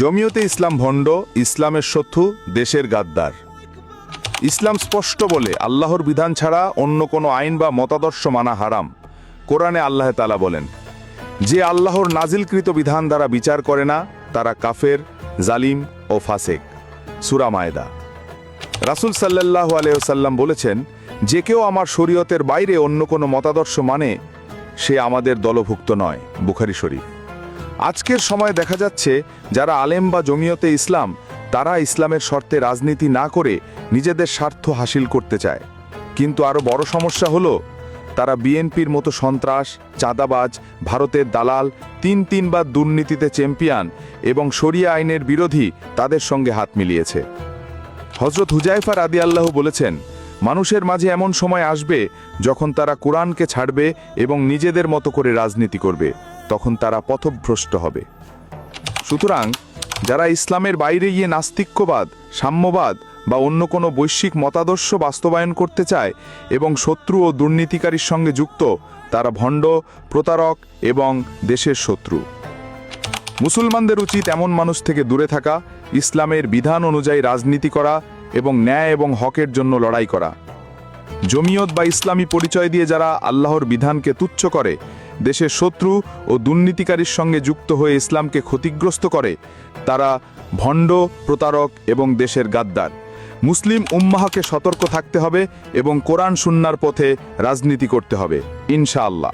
জমিয়তে ইসলাম ভণ্ড, ইসলামের শত্রু, দেশের গাদ্দার। ইসলাম স্পষ্ট বলে, আল্লাহর বিধান ছাড়া অন্য কোনো আইন বা মতাদর্শ মানা হারাম। কোরআনে আল্লাহ তালা বলেন, যে আল্লাহর নাজিলকৃত বিধান দ্বারা বিচার করে না, তারা কাফের, জালিম ও ফাসেক। সুরা মায়দা। রাসুল সাল্লাহ আলিয়াল্লাম বলেছেন, যে কেউ আমার শরীয়তের বাইরে অন্য কোনো মতাদর্শ মানে সে আমাদের দলভুক্ত নয়। বুখারি শরীফ। আজকের সময় দেখা যাচ্ছে, যারা আলেম বা জমিয়তে ইসলাম, তারা ইসলামের শর্তে রাজনীতি না করে নিজেদের স্বার্থ হাসিল করতে চায়। কিন্তু আরও বড় সমস্যা হলো, তারা বিএনপির মতো সন্ত্রাস, চাঁদাবাজ, ভারতের দালাল, তিন তিনবার দুর্নীতিতে চ্যাম্পিয়ন এবং শরিয়া আইনের বিরোধী তাদের সঙ্গে হাত মিলিয়েছে। হজরত হুজাইফা রাদি আল্লাহ বলেছেন, মানুষের মাঝে এমন সময় আসবে যখন তারা কোরআনকে ছাড়বে এবং নিজেদের মতো করে রাজনীতি করবে। তখন তারা পথভ্রষ্ট হবে। সুতরাং যারা ইসলামের বাইরে গিয়ে নাস্তিক্যবাদ, সাম্যবাদ বা অন্য কোনো বৈশ্বিক মতাদর্শ বাস্তবায়ন করতে চায় এবং শত্রু ও দুর্নীতিকারীর সঙ্গে যুক্ত, তারা ভণ্ড, প্রতারক এবং দেশের শত্রু। মুসলমানদের উচিত এমন মানুষ থেকে দূরে থাকা, ইসলামের বিধান অনুযায়ী রাজনীতি করা এবং ন্যায় এবং হকের জন্য লড়াই করা। জমিয়ত বা ইসলামী পরিচয় দিয়ে যারা আল্লাহর বিধানকে তুচ্ছ করে দেশের শত্রু ও দুর্নীতিকারীর সঙ্গে যুক্ত হয়ে ইসলামকে ক্ষতিগ্রস্ত করে, তারা ভণ্ড, প্রতারক এবং দেশের গাদ্দার। মুসলিম উম্মাহকে সতর্ক থাকতে হবে এবং কোরআন সুন্নার পথে রাজনীতি করতে হবে, ইনশাআল্লাহ।